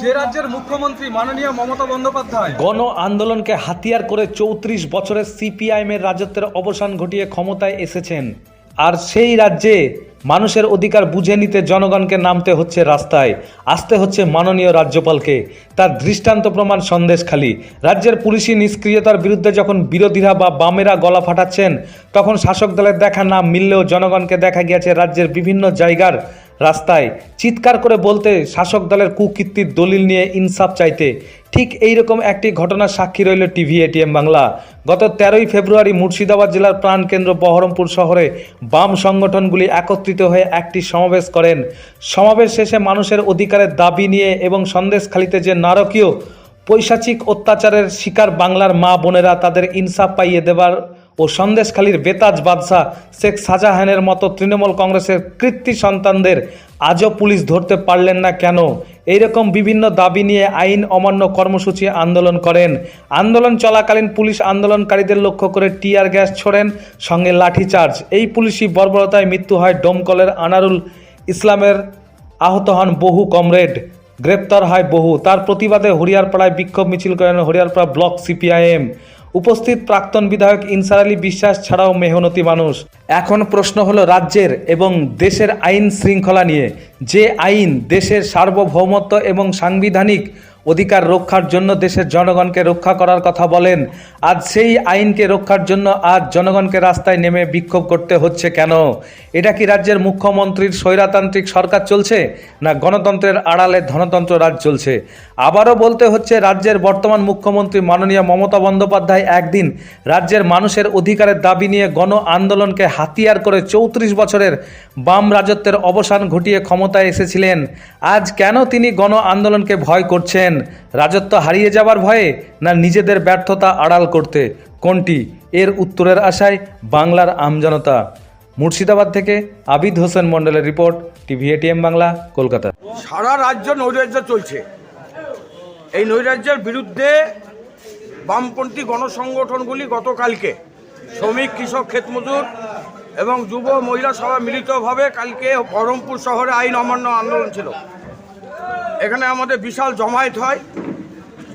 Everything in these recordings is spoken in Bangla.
যে রাজ্যের মুখ্যমন্ত্রী মাননীয় মমতা বন্দ্যোপাধ্যায়। গণ আন্দোলনকে হাতিয়ার করে চৌত্রিশ বছরের সিপিআইএমের রাজত্বের অবসান ঘটিয়ে ক্ষমতায় এসেছেন। আর সেই রাজ্যে মানুষের অধিকার বুঝে নিতে জনগণকে নামতে হচ্ছে রাস্তায়, আসতে হচ্ছে মাননীয় রাজ্যপালকে। তার দৃষ্টান্ত প্রমাণ সন্দেশখালী রাজ্যের পুলিশি নিষ্ক্রিয়তার বিরুদ্ধে যখন বিরোধীরা বা বামেরা গলা ফাটাচ্ছেন, তখন শাসক দলের দেখা না মিললেও জনগণকে দেখা গিয়েছে রাজ্যের বিভিন্ন জায়গার রাস্তায় চিৎকার করে বলতে শাসক দলের কুকীর্তির দলিল নিয়ে ইনসাফ চাইতে। ঠিক এইরকম একটি ঘটনার সাক্ষী রইল টিভি এটিএম বাংলা। গত তেরোই ফেব্রুয়ারি মুর্শিদাবাদ জেলার প্রাণকেন্দ্র বহরমপুর শহরে বাম সংগঠনগুলি একত্রিত হয়ে একটি সমাবেশ করেন। সমাবেশ শেষে মানুষের অধিকারের দাবি নিয়ে এবং সন্দেশখালিতে যে নারকীয়, পৈশাচিক অত্যাচারের শিকার বাংলার মা বোনেরা তাদের ইনসাফ পাইয়ে দেবার ও সন্দেশখালীর বেতাজ বাদশাহ শেখ শাহজাহানের মতো তৃণমূল কংগ্রেসের কৃত্তি সন্তানদের আজও পুলিশ ধরতে পারলেন না কেন? এইরকম বিভিন্ন দাবি নিয়ে আইন অমান্য কর্মসূচি আন্দোলন করেন। আন্দোলন চলাকালীন পুলিশ আন্দোলনকারীদের লক্ষ্য করে টিয়ার গ্যাস ছোড়েন, সঙ্গে লাঠিচার্জ। এই পুলিশি বর্বরতায় মৃত্যু হয় ডোমকলের আনারুল ইসলামের আহত হন বহু কমরেড। গ্রেপ্তার হয় বহু। তার প্রতিবাদে হরিয়ারপাড়ায় বিক্ষোভ মিছিল করেন হরিয়ারপাড়া ব্লক সিপিআইএম। উপস্থিত প্রাক্তন বিধায়ক ইনসার আলী বিশ্বাস ছাড়াও মেহনতি মানুষ। এখন প্রশ্ন হলো রাজ্যের এবং দেশের আইন শৃঙ্খলা নিয়ে। যে আইন দেশের সার্বভৌমত্ব এবং সাংবিধানিক অধিকার রক্ষার জন্য দেশের জনগণকে রক্ষা করার কথা বলেন। আজ সেই আইনকে রক্ষার জন্য আজ জনগণকে রাস্তায় নেমে বিক্ষোভ করতে হচ্ছে কেন? এটা কি রাজ্যের মুখ্যমন্ত্রীর স্বৈরাতান্ত্রিক সরকার চলছে, না গণতন্ত্রের আড়ালে ধনতন্ত্র রাজ চলছে? আবারও বলতে হচ্ছে, রাজ্যের বর্তমান মুখ্যমন্ত্রী মাননীয় মমতা বন্দ্যোপাধ্যায় একদিন রাজ্যের মানুষের অধিকারের দাবি নিয়ে গণ আন্দোলনকে হাতিয়ার করে চৌত্রিশ বছরের বাম রাজত্বের অবসান ঘটিয়ে ক্ষমতায় এসেছিলেন। আজ কেন তিনি গণ আন্দোলনকে ভয় করছেন? রাজত্ব হারিয়ে যাবার ভয়ে না নিজেদের ব্যর্থতা আড়াল করতে? কোনটি? এর উত্তরের আশায় বাংলার আমজনতা। মুর্শিদাবাদ থেকে আবিদ হোসেন মন্ডলের report, TV ATM Bangla, Kolkata. সারা রাজ্য নৈরাজ্য চলছে। এই নৈরাজ্যের বিরুদ্ধে বামপন্থী গণসংগঠনগুলি গতকালকে শ্রমিক, কৃষক, ক্ষেতমজুর এবং যুব, মহিলা সভা মিলিতভাবে কালকে বহরমপুর শহরে আইন অমান্য আন্দোলন ছিল। এখানে আমাদের বিশাল জমায়েত হয়।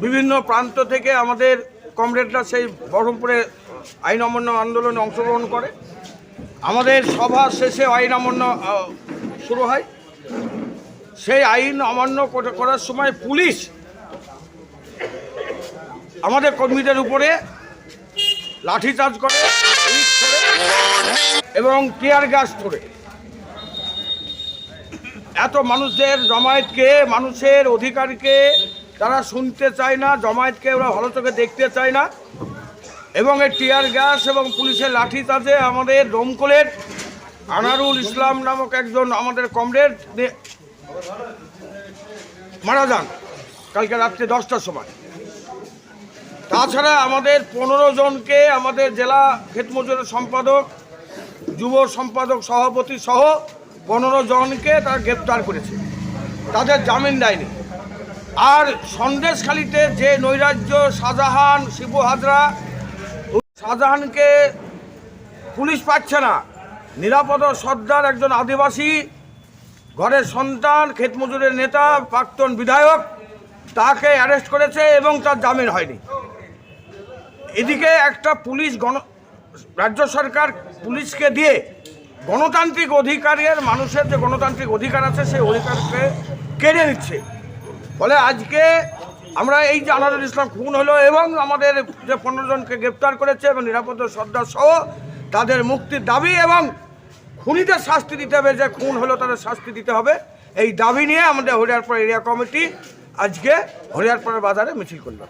বিভিন্ন প্রান্ত থেকে আমাদের কমরেডরা সেই বহরমপুরে আইন অমান্য আন্দোলনে অংশগ্রহণ করে। আমাদের সভা শেষে আইন অমান্য শুরু হয়। সেই আইন অমান্য করার সময় পুলিশ আমাদের কর্মীদের উপরে লাঠিচার্জ করে এবং টিয়ার গ্যাস করে এত মানুষদের জমায়েতকে, মানুষের অধিকারকে তারা শুনতে চায় না, জমায়েতকে ওরা ভালো চোখে দেখতে চায় না। এবং এই টিয়ার গ্যাস এবং পুলিশের লাঠিচার্জে আমাদের দমকলের আনারুল ইসলাম নামক একজন আমাদের কমরেড মারা যান কালকে রাত্রে দশটার সময়। তাছাড়া আমাদের পনেরো জনকে আমাদের জেলা ক্ষেতমজুরের সম্পাদক, যুব সম্পাদক, সভাপতি সহ পনেরো জনকে তারা গ্রেপ্তার করেছে। তাদের জামিন দেয়নি। আর সন্দেশখালিতে যে নৈরাজ্য শাহজাহান, শিবু হাজরা, শাহজাহানকে পুলিশ পাচ্ছে না। নিরাপদ সর্দার একজন আদিবাসী, ঘরের সন্তান ক্ষেতমজুরের নেতা, প্রাক্তন বিধায়ক, তাকে অ্যারেস্ট করেছে এবং তার জামিন হয়নি। এদিকে একটা পুলিশ গণ রাজ্য সরকার পুলিশকে দিয়ে গণতান্ত্রিক অধিকারের মানুষের যে গণতান্ত্রিক অধিকার আছে, সেই অধিকারকে কেড়ে নিচ্ছে। ফলে আজকে আমরা এই যে আনারুল ইসলাম খুন হলো এবং আমাদের যে পনেরো জনকে গ্রেপ্তার করেছে এবং নিরাপদ সর্দার সহ তাদের মুক্তির দাবি এবং খুনিদের শাস্তি দিতে হবে, যে খুন হলো তাদের শাস্তি দিতে হবে। এই দাবি নিয়ে আমাদের হরিয়ারপাড়া এরিয়া কমিটি আজকে হরিয়ারপাড়া বাজারে মিছিল করল।